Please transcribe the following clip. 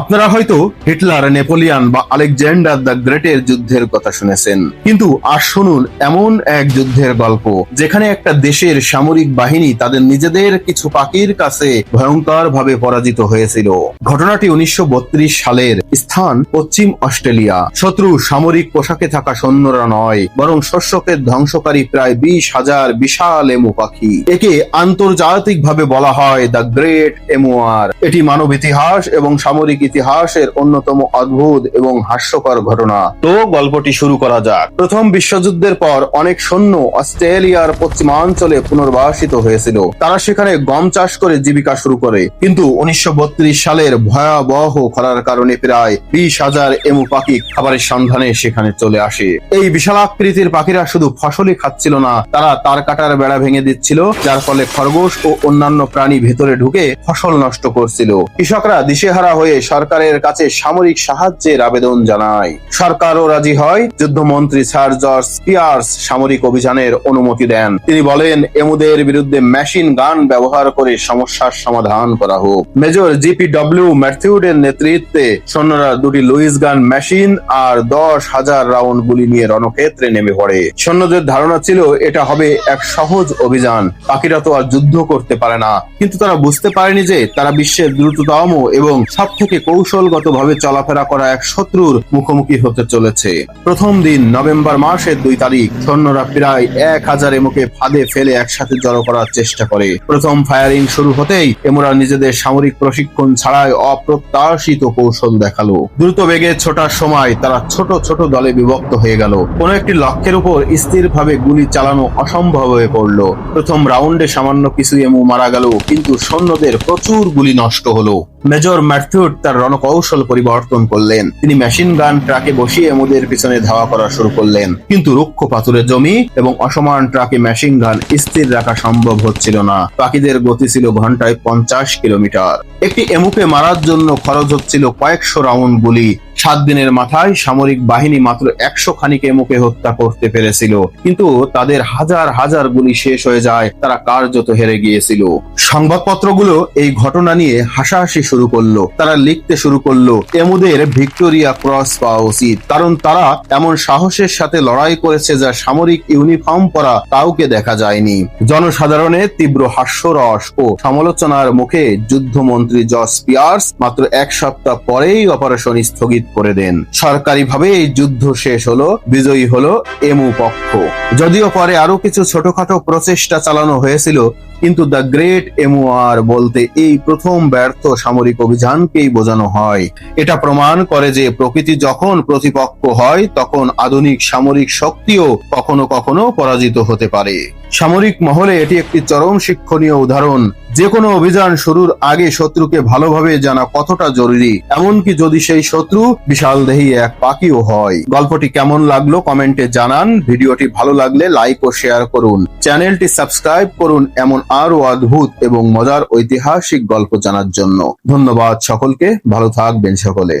আপনারা হয়তো Hitler, Napoleon বা আলেকজান্ডার দ্য গ্রেটের যুদ্ধের কথা শুনেছেন। কিন্তু আর শুনুন এমন এক যুদ্ধের গল্প, যেখানে একটা দেশের সামরিক বাহিনী তাদের নিজেদের কিছু পাখির কাছে ভয়ঙ্কর ভাবে পরাজিত হয়েছিল। ঘটনাটি উনিশশো সালের স্থান পশ্চিম অস্ট্রেলিয়া। শত্রু সামরিক পোশাকে থাকা সৈন্যরা নয়, বরং শস্যকে ধ্বংসকারী প্রায় বিশ হাজার বিশাল এমু পাখি। একে আন্তর্জাতিক ভাবে বলা হয় দ্য গ্রেট এমুয়ার। এটি মানব ইতিহাস এবং সামরিক ইতিহাসের অন্যতম অদ্ভুত এবং হাস্যকর ঘটনা। তো গল্পটি শুরু করা যাক। প্রথম বিশ্বযুদ্ধের পর অনেক সৈন্য অস্ট্রেলিয়ার পশ্চিমাঞ্চলে পুনর্বাসিত হয়েছিল। তারা সেখানে গম চাষ করে জীবিকা শুরু করে। কিন্তু উনিশশো সালের ভয়াবহ খরার কারণে প্রায় বিশ হাজার এমু পাখি খাবারের সন্ধানে সেখানে চলে আসে। এই বিশালাকৃতির পাখিরা শুধু ফসলই খাচ্ছিল না, তারা তার কাটার বেড়া ভেঙে দিচ্ছিল, যার ফলে খরগোশ ও অন্যান্য প্রাণী ভেতরে ঢুকে ফসল নষ্ট করছিল। কৃষকরা দিশেহারা হয়ে সরকারের কাছে সামরিক সাহায্যের আবেদন জানায়। সরকারও রাজি হয়, যুদ্ধমন্ত্রী স্যার জর্জ পিয়ার্স সামরিক অভিযানের অনুমতি দেন। তিনি বলেন, এমুদের বিরুদ্ধে মেশিন গান ব্যবহার করে সমস্যার সমাধান করা হোক। মেজর জিপি ডব্লিউ ম্যাথিউডের নেতৃত্বে সৈন্যরা দুটি লুইস গান মেশিন আর দশ হাজার রাউন্ড গুলি নিয়ে রণক্ষেত্রে নেমে পড়ে। সৈন্যদের ধারণা ছিল, এটা হবে এক সহজ অভিযান। পাখিরা তো আর যুদ্ধ করতে পারে না। কিন্তু তারা বুঝতে পারেনি যে, তারা বিশ্বের দ্রুততম এবং সব থেকে কৌশলগত ভাবে চলাফেরা করা এক শত্রুর মুখোমুখি হতে চলেছে। প্রথম দিন নভেম্বর মাসের দুই তারিখ, সৈন্যরা প্রায় এক হাজার এমুকে ফাঁদে ফেলে একসাথে জড়ো করার চেষ্টা করে। প্রথম ফায়ারিং শুরু হতেই এমরা নিজেদের সামরিক প্রশিক্ষণ ছাড়াই অপ্রত্যাশিত কৌশল দেখাল। দ্রুত বেগে ছোটার সময় তারা ছোট ছোট দলে বিভক্ত হয়ে গেল। কোন একটি লক্ষ্যের উপর স্থিরভাবে গুলি চালানো অসম্ভব হয়ে পড়ল। প্রথম রাউন্ডে সামান্য কিছু এমু মারা গেল, কিন্তু সৈন্যদের প্রচুর গুলি নষ্ট হলো। মেজর ম্যাথুড তার রণকৌশল পরিবর্তন করলেন। তিনি মেশিন গান ট্রাকে বসিয়ে এমুদের পিছনে ধাওয়া করা শুরু করলেন। কিন্তু রুক্ষ পাথুরের জমি এবং অসমান ট্রাকে মেশিন গান স্থির রাখা সম্ভব হচ্ছিল না। পাখিদের গতি ছিল ঘন্টায় পঞ্চাশ কিলোমিটার। একটি এমুকে মারার জন্য খরচ হচ্ছিল কয়েকশো রাউন্ড গুলি। সাত দিনের মাথায় সামরিক বাহিনী মাত্র একশো খানিক এমুকে হত্যা করতে পেরেছিল। কিন্তু তাদের হাজার হাজার গুলি শেষ হয়ে যায়, তারা কার্যত হেরে গিয়েছিল। সংবাদপত্রগুলো এই ঘটনা নিয়ে হাসাহাসি শুরু করল, তারা লিখতে শুরু করল, এমুদের ভিক্টোরিয়া ক্রস পাওয়া উচিত, কারণ তারা এমন সাহসের সাথে লড়াই করেছে যা সামরিক ইউনিফর্ম পরা কাউকে দেখা যায়নি। জনসাধারণের তীব্র হাস্যরস ও সমালোচনার মুখে যুদ্ধমন্ত্রী জস পিয়ার্স মাত্র এক সপ্তাহ পরেই অপারেশন স্থগিত করে দেন। সরকারিভাবে এই যুদ্ধ শেষ হলো, বিজয়ী হলো এমু পক্ষ। যদিও পরে আরও কিছু ছোটখাটো প্রচেষ্টা চালানো হয়েছিল, কিন্তু দ্য গ্রেট এমুয়ার বলতে এই প্রথম ব্যর্থ সামরিক অভিযানকেই বোঝানো হয়। এটা প্রমাণ করে যে প্রকৃতি যখন প্রতিপক্ষ হয়, তখন আধুনিক সামরিক শক্তিও কখনো কখনো পরাজিত হতে পারে। সামরিক মহলে এটি একটি চরম শিক্ষণীয় উদাহরণ। যে কোনো অভিযান শুরুর আগে শত্রুকে ভালোভাবে জানা কতটা জরুরি, এমনকি যদি সেই শত্রু বিশাল দেহী এক পাখিও হয়। গল্পটি কেমন লাগল কমেন্টে জানান। ভিডিওটি ভালো লাগলে লাইক ও শেয়ার করুন। চ্যানেলটি সাবস্ক্রাইব করুন এমন আরও অদ্ভুত এবং মজার ঐতিহাসিক গল্প জানার জন্য। ধন্যবাদ সকলকে। ভালো থাকবেন সকলে।